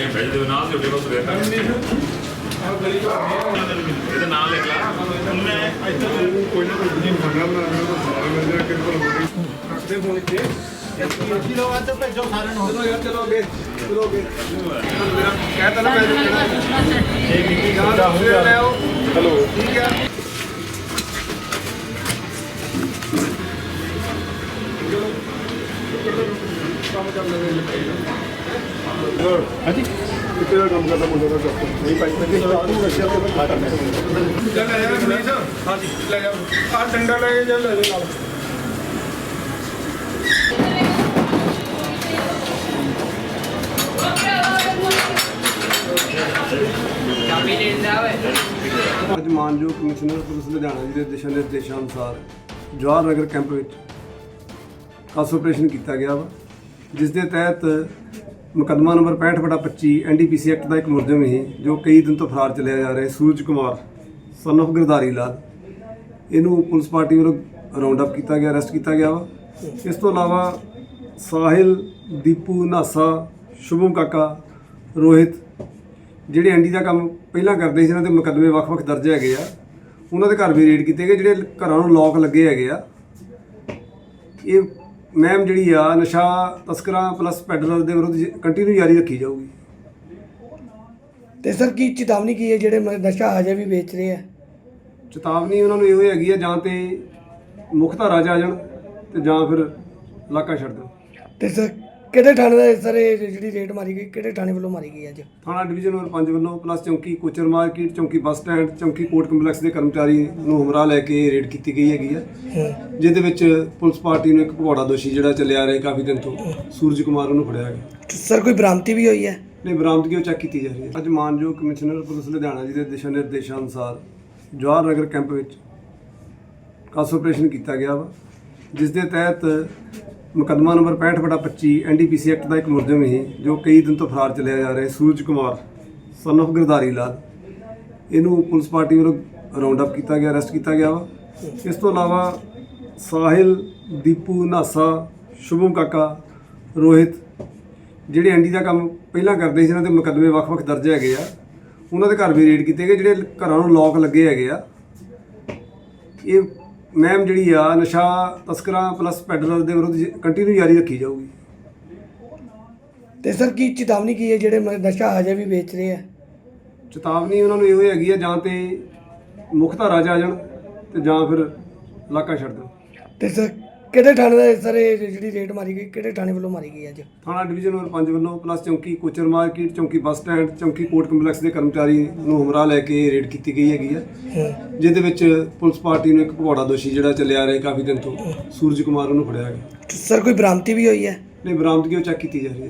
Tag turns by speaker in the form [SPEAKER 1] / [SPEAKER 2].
[SPEAKER 1] ਕੇ ਭੇਜ ਦਿਓ ਨਾਲ ਕੋਲ ਸਵੇਰ ਤੱਕ। ਇਹਦਾ ਨਾਮ ਲਿਖ ਲਾ। ਮੈਂ ਇੱਥੇ
[SPEAKER 2] ਕੋਈ ਨਾ ਕੋਈ ਨਹੀਂ ਮੰਗਾ ਮੈਂ ਉਹਨਾਂ ਦਾ ਸਾਰਾ ਮਿਲ ਜਾ ਕਿਰਪਾ ਹੋਣੀ ਰੱਖਦੇ ਫੋਨ ਇੱਥੇ।
[SPEAKER 3] ਕਿਲੋ ਵੱਧ ਭੇਜੋ ਸਾਰਿਆਂ ਨੂੰ।
[SPEAKER 2] ਚਲੋ ਯਾਰ ਚਲੋ ਅੱਗੇ। ਚਲੋ ਅੱਗੇ। ਮੇਰਾ ਕਹਿਤਾ ਨਾ ਮੈਂ ਇਹ ਮੀਟਿੰਗ ਦਾ ਹੋ ਗਿਆ। ਲੈ ਚਲੋ ਠੀਕ ਹੈ। ਕੰਮ ਕਰ ਲੈਣੇ ਹਾਂਜੀ। ਕਿਤੇ ਦਾ ਕੰਮ ਕਰਦਾ ਮੁੰਡਾ ਦਾ ਡਾਕਟਰ ਨਹੀਂ ਪਾਈ ਤੇ ਤੂੰ ਰੱਖਿਆ ਤੇ ਮੈਂ ਖਾਤਾ ਮੈਂ ਲੈ ਲੈ ਜਾ ਮਨੀਸ਼ ਹਾਂਜੀ। ਲੈ ਜਾ। ਆ ਡੰਡਾ ਲੈ ਕੇ ਜਾ ਲੈ ਜਾ ਨਾਲ। ਅੱਜ ਮਾਨਯੋਗ ਕਮਿਸ਼ਨਰ ਪੁਲਿਸ ਲੁਧਿਆਣਾ ਜੀ ਦੇ ਦਿਸ਼ਾ ਨਿਰਦੇਸ਼ਾਂ ਅਨੁਸਾਰ ਜਵਾਹਰ ਨਗਰ ਕੈਂਪ ਵਿੱਚ ਖਾਸ ਆਪਰੇਸ਼ਨ ਕੀਤਾ ਗਿਆ ਵਾ ਜਿਸ ਦੇ ਤਹਿਤ ਮੁਕੱਦਮਾ ਨੰਬਰ 65/25 ਐਨਡੀਪੀਸੀ ਐਕਟ ਦਾ ਇੱਕ ਮੁਲਜ਼ਮ ਹੈ ਜੋ ਕਈ ਦਿਨ ਤੋਂ ਫਰਾਰ ਚੱਲਿਆ ਜਾ ਰਿਹਾ ਸੂਰਜ ਕੁਮਾਰ ਸਨ of ਗਿਰਦਾਰੀ ਲਾਲ। ਇਹਨੂੰ ਪੁਲਿਸ ਪਾਰਟੀ ਵੱਲੋਂ ਰਾਉਂਡ ਅਪ ਕੀਤਾ ਗਿਆ ਅਰੈਸਟ ਕੀਤਾ ਗਿਆ ਵਾ। ਇਸ ਤੋਂ ਇਲਾਵਾ ਸਾਹਿਲ, ਦੀਪੂ, ਨਾਸਾ, ਸ਼ੁਭਮ ਕਾਕਾ, ਰੋਹਿਤ, ਜਿਹੜੇ ਐਂਡੀ ਦਾ ਕੰਮ ਪਹਿਲਾਂ ਕਰਦੇ ਸੀ ਜਿਹਨਾਂ ਦੇ ਮੁਕੱਦਮੇ ਵੱਖ-ਵੱਖ ਦਰਜ ਹੈਗੇ ਆ। ਉਹਨਾਂ ਦੇ ਘਰ ਵੀ ਰੇਡ ਕੀਤੇ ਗਏ, ਜਿਹੜੇ ਘਰਾਂ ਨੂੰ ਲੋਕ ਲੱਗੇ ਹੈਗੇ ਆ। ਇਹ ਮੈਮ ਜਿਹੜੀ ਆ ਨਸ਼ਾ ਤਸਕਰਾਂ ਪਲੱਸ ਪੈਡਲਰ ਦੇ ਵਿਰੁੱਧ ਕੰਟੀਨਿਊ ਜਾਰੀ ਰੱਖੀ ਜਾਊਗੀ।
[SPEAKER 4] ਤੇ ਸਰ ਕੀ ਚੇਤਾਵਨੀ ਕੀ ਹੈ ਜਿਹੜੇ ਮ- ਨਸ਼ਾ ਹਜੇ ਵੀ ਵੇਚ ਰਹੇ ਆ?
[SPEAKER 2] ਚੇਤਾਵਨੀ ਉਹਨਾਂ ਨੂੰ ਇਹੋ ਹੈਗੀ ਆ ਜਾਂ ਤੇ ਮੁੱਖ ਧਾਰਾ 'ਚ ਆ ਜਾਣ ਤੇ ਜਾਂ ਫਿਰ ਇਲਾਕਾ ਛੱਡ ਦਿਓ
[SPEAKER 4] ਤੇ ਸਰ ਕਿਹੜੇ ਥਾਣੇ ਦਾ ਸਰ ਇਹ ਜਿਹੜੀ ਰੇਡ ਮਾਰੀ ਗਈ ਕਿਹੜੇ ਥਾਣੇ ਵੱਲੋਂ ਮਾਰੀ ਗਈ ਅੱਜ?
[SPEAKER 2] ਥਾਣਾ ਡਿਵੀਜ਼ਨ ਨੰਬਰ 5 ਵੱਲੋਂ ਪਲੱਸ ਚੌਂਕੀ ਕੋਚਰ ਮਾਰਕੀਟ ਚੌਂਕੀ ਬੱਸ ਸਟੈਂਡ ਚੌਂਕੀ ਕੋਰਟ ਕੰਪਲੈਕਸ ਦੇ ਕਰਮਚਾਰੀ ਨੂੰ ਹਮਰਾ ਲੈ ਕੇ ਰੇਡ ਕੀਤੀ ਗਈ ਹੈਗੀ ਆ। ਜਿਹਦੇ ਵਿੱਚ ਪੁਲਿਸ ਪਾਰਟੀ ਨੂੰ ਇੱਕ ਭਗੌੜਾ ਦੋਸ਼ੀ ਜਿਹੜਾ ਚੱਲਿਆ ਰਿਹਾ ਕਾਫੀ ਦਿਨ ਤੋਂ ਸੂਰਜ ਕੁਮਾਰ ਉਹਨੂੰ ਫੜਿਆ ਗਿਆ।
[SPEAKER 4] ਸਰ ਕੋਈ ਬ੍ਰਾਮਤੀ ਵੀ ਹੋਈ ਹੈ?
[SPEAKER 2] ਨੇ ਬਰਾਮਦਗੀ ਉਹ ਚੈੱਕ ਕੀਤੀ ਜਾ ਰਹੀ ਹੈ। ਅੱਜ ਮਾਨਯੋਗ ਕਮਿਸ਼ਨਰ ਪੁਲਿਸ ਲੁਧਿਆਣਾ ਜੀ ਦੇ ਦਿਸ਼ਾ ਨਿਰਦੇਸ਼ਾਂ ਅਨੁਸਾਰ ਜਵਾਹਰ ਨਗਰ ਕੈਂਪ ਵਿੱਚ ਖਾਸ ਆਪਰੇਸ਼ਨ ਕੀਤਾ ਗਿਆ ਵਾ ਜਿਸ ਦੇ ਤਹਿਤ ਮੁਕੱਦਮਾ ਨੰਬਰ 65/25 ਐਨਡੀਪੀਸੀ ਐਕਟ ਦਾ ਇੱਕ ਮੁਲਜ਼ਮ ਹੈ ਜੋ ਕਈ ਦਿਨ ਤੋਂ ਫਰਾਰ ਚੱਲਿਆ ਜਾ ਰਿਹਾ ਸੂਰਜ ਕੁਮਾਰ ਸਨ of ਗਿਰਦਾਰੀ ਲਾਲ। ਇਹਨੂੰ ਪੁਲਿਸ ਪਾਰਟੀ ਵੱਲੋਂ ਰਾਉਂਡ ਅਪ ਕੀਤਾ ਗਿਆ ਅਰੈਸਟ ਕੀਤਾ ਗਿਆ ਵਾ। ਇਸ ਤੋਂ ਇਲਾਵਾ ਸਾਹਿਲ, ਦੀਪੂ, ਨਾਸਾ, ਸ਼ੁਭਮ ਕਾਕਾ, ਰੋਹਿਤ, ਜਿਹੜੇ ਐਂਡੀ ਦਾ ਕੰਮ ਪਹਿਲਾਂ ਕਰਦੇ ਸੀ, ਇਹਨਾਂ ਦੇ ਮੁਕੱਦਮੇ ਵੱਖ-ਵੱਖ ਦਰਜ ਹੈਗੇ ਆ। ਉਹਨਾਂ ਦੇ ਘਰ ਵੀ ਰੇਡ ਕੀਤੇ ਗਏ, ਜਿਹੜੇ ਘਰਾਂ ਨੂੰ ਲੋਕ ਲੱਗੇ ਹੈਗੇ ਆ। ਇਹ ਮੈਮ ਜਿਹੜੀ ਆ ਨਸ਼ਾ ਤਸਕਰਾਂ ਪਲੱਸ ਪੈਡਲਰ ਦੇ ਵਿਰੁੱਧ ਕੰਟੀਨਿਊ ਜਾਰੀ ਰੱਖੀ ਜਾਊਗੀ।
[SPEAKER 4] ਤੇ ਸਰ ਕੀ ਚੇਤਾਵਨੀ ਕੀ ਹੈ ਜਿਹੜੇ ਮ- ਨਸ਼ਾ ਹਜੇ ਵੀ ਵੇਚ ਰਹੇ ਆ?
[SPEAKER 2] ਚੇਤਾਵਨੀ ਉਹਨਾਂ ਨੂੰ ਇਹੋ ਹੈਗੀ ਆ ਜਾਂ ਤੇ ਮੁੱਖ ਧਾਰਾ 'ਚ ਆ ਜਾਣ ਤੇ ਜਾਂ ਫਿਰ ਇਲਾਕਾ ਛੱਡ ਦਿਓ
[SPEAKER 4] ਤੇ ਸਰ ਕਿਹੜੇ ਥਾਣੇ ਦਾ ਸਰ ਇਹ ਜਿਹੜੀ ਰੇਡ ਮਾਰੀ ਗਈ ਕਿਹੜੇ ਥਾਣੇ ਵੱਲੋਂ ਮਾਰੀ ਗਈ ਅੱਜ?
[SPEAKER 2] ਥਾਣਾ ਡਿਵੀਜ਼ਨ ਨੰਬਰ 5 ਵੱਲੋਂ ਪਲੱਸ ਚੌਂਕੀ ਕੋਚਰ ਮਾਰਕੀਟ ਚੌਂਕੀ ਬੱਸ ਸਟੈਂਡ ਚੌਂਕੀ ਕੋਰਟ ਕੰਪਲੈਕਸ ਦੇ ਕਰਮਚਾਰੀ ਨੂੰ ਹਮਰਾ ਲੈ ਕੇ ਰੇਡ ਕੀਤੀ ਗਈ ਹੈਗੀ ਆ। ਜਿਹਦੇ ਵਿੱਚ ਪੁਲਿਸ ਪਾਰਟੀ ਨੂੰ ਇੱਕ ਭਗੌੜਾ ਦੋਸ਼ੀ ਜਿਹੜਾ ਚੱਲਿਆ ਰਿਹਾ ਕਾਫੀ ਦਿਨ ਤੋਂ ਸੂਰਜ ਕੁਮਾਰ ਉਹਨੂੰ ਫੜਿਆ ਗਿਆ।
[SPEAKER 4] ਸਰ ਕੋਈ ਬ੍ਰਾਮਤੀ ਵੀ ਹੋਈ ਹੈ?
[SPEAKER 2] ਨੇ ਬਰਾਮਦਗੀ ਉਹ ਚੈੱਕ ਕੀਤੀ ਜਾ ਰਹੀ ਹੈ।